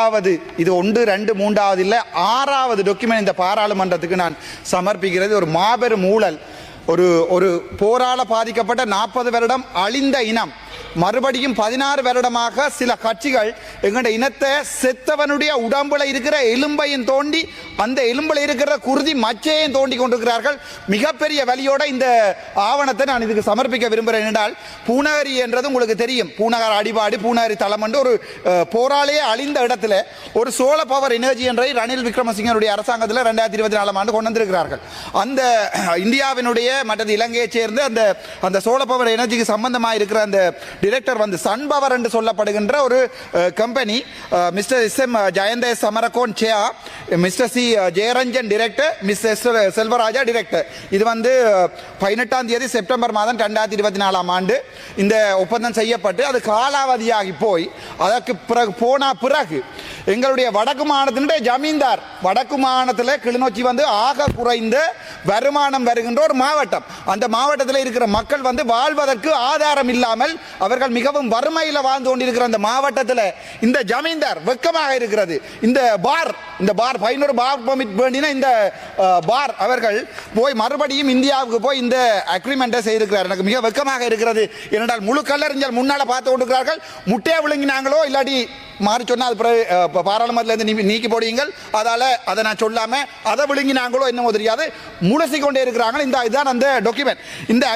ஆறாவது இது ஒன்று ரெண்டு மூன்றாவது இல்லை ஆறாவது டாக்குமெண்ட் இந்த பாராளுமன்றத்துக்கு நான் சமர்ப்பிக்கிறது. ஒரு மாபெரும் ஊழல். ஒரு ஒரு போரால பாதிக்கப்பட்ட நாற்பது வருடம் அழிந்த இனம். மறுபடியும் பதினாறு வருடமாக சில கட்சிகள் எங்களுடைய இனத்தை செத்தவனுடைய உடம்புல இருக்கிற எலும்பையும் தோண்டி அந்த எலும்பில் இருக்கிற குருதி மச்சையும் தோண்டி கொண்டிருக்கிறார்கள். மிகப்பெரிய வலியோட இந்த ஆவணத்தை நான் இதுக்கு சமர்ப்பிக்க விரும்புகிறேன் என்றால் பூநகரி என்றது உங்களுக்கு தெரியும். பூநகர் அடிபாடு பூநகரி தளம் என்று ஒரு போராளியே அழிந்த இடத்துல ஒரு சோழ பவர் எனர்ஜி என்றை ரணில் விக்ரமசிங்கனுடைய அரசாங்கத்தில் ரெண்டாயிரத்தி இருபத்தி நாலாம் ஆண்டு கொண்டு வந்திருக்கிறார்கள். அந்த இந்தியாவினுடைய மற்றது இலங்கையைச் சேர்ந்து அந்த அந்த சோழ பவர் எனர்ஜிக்கு சம்பந்தமாக இருக்கிற அந்த டிரெக்டர் வந்து சன்பவர் என்று சொல்லப்படுகின்ற ஒரு company mister S M Jayantha Samarakoon சேயா mister C Jeyaranjan director miss S Selvarajah director இது வந்து பதினெட்டாம் தேதி செப்டம்பர் மாதம் ரெண்டாயிரத்தி இருபத்தி நாலாம் ஆண்டு இந்த ஒப்பந்தம் செய்யப்பட்டு அது காலாவதியாகி போய் அதற்கு பிறகு போன பிறகு எங்களுடைய வடக்கு மாநிலத்தினுடைய ஜமீன்தார். வடக்கு மாநிலத்தில் கிளிநொச்சி வந்து ஆக குறைந்த வருமானம் வருகின்ற ஒரு மாவட்டம். அந்த மாவட்டத்தில் இருக்கிற மக்கள் வந்து வாழ்வதற்கு ஆதாரம் இல்லாமல் அவர்கள் மிகவும் வறுமையில் வாழ்ந்து கொண்டிருக்கிற அந்த மாவட்டத்தில் இந்த ஜமீன்தார் வெக்கமாக இருக்கிறது. இந்த பார் இந்த பார் பதினோரு பார் பர்மிட் வேண்டினா இந்த பார் அவர்கள் போய் மறுபடியும் இந்தியாவுக்கு போய் இந்த அக்ரிமெண்ட்டை செய்திருக்கிறார். எனக்கு மிக வெக்கமாக இருக்கிறது. ஏனென்றால் முழு கல்லறிஞர் முன்னால் பார்த்து கொண்டிருக்கிறார்கள். முட்டையை விழுங்கினாங்களோ இல்லாட்டி மாறி சொன்னால் அது பிறகு, அஹ், நீ- நீக்கி போடுவீங்கள். அதால் அதை நான் சொல்லாமல் அதை விழுங்கினாங்களோ என்னமோ தெரியாது. முழுசி கொண்டே இருக்கிறாங்க இந்த இதுதான் அந்த டாக்குமெண்ட் இந்த